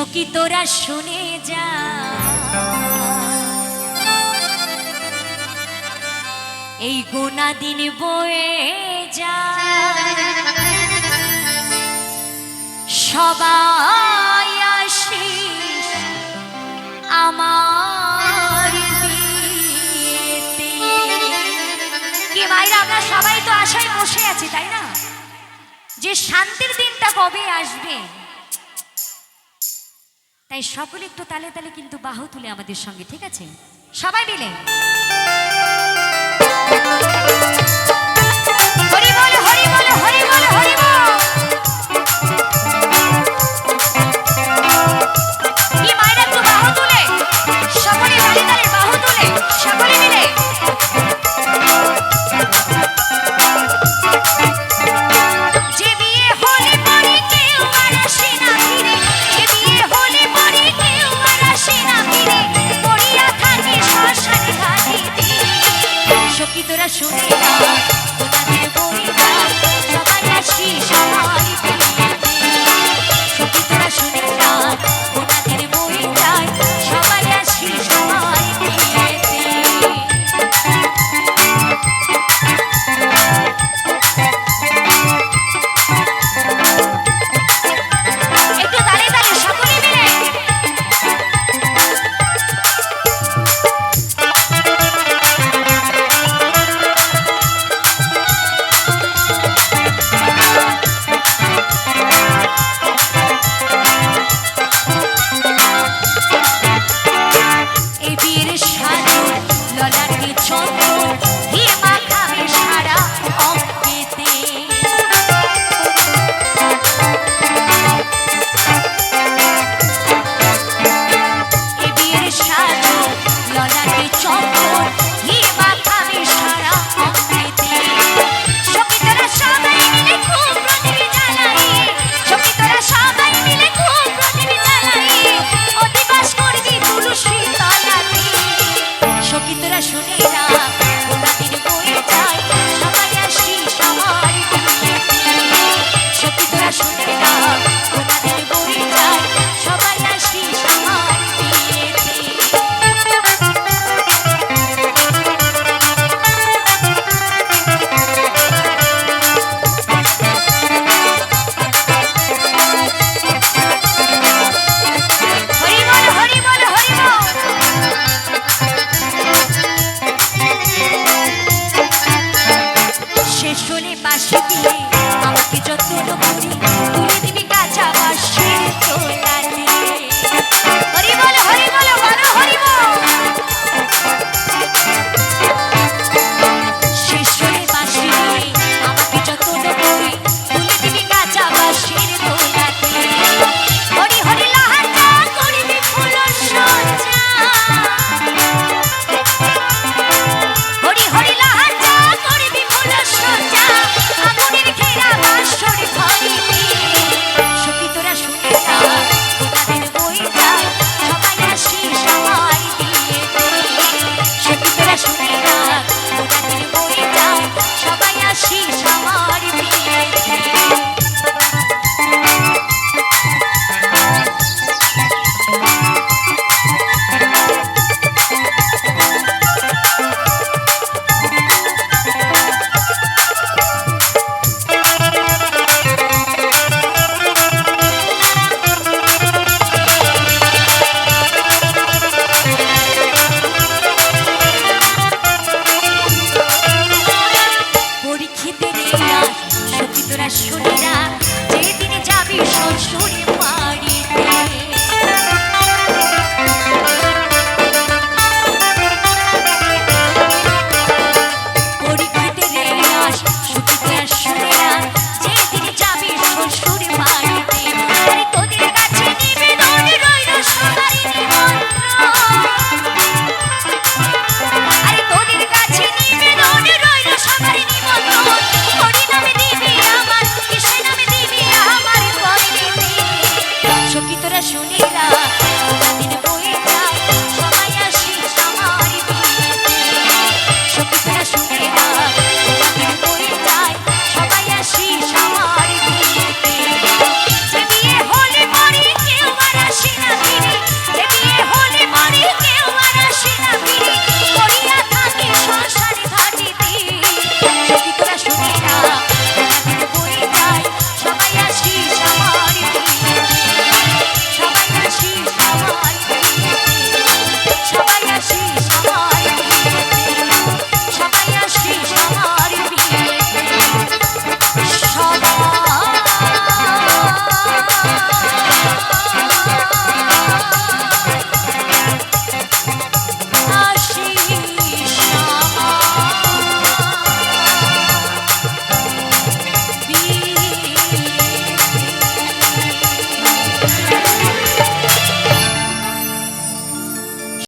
সখী তোরা শুনে যা। এই গোনা দিন বয়ে যা। সবাই আসিস আমার কি মাইরা আমরা সবাই তো আশায় বসে আছি, তাই না? যে শান্তির দিনটা কবে আসবে? তাই সকলে একটু তালে তালে কিন্তু বাহু তুলে আমাদের সঙ্গে ঠিক আছে? সবাই মিলে? দেখিতে দেরি না সখী তোরা শুনিরা যেদিন যাবি শ্বশুরি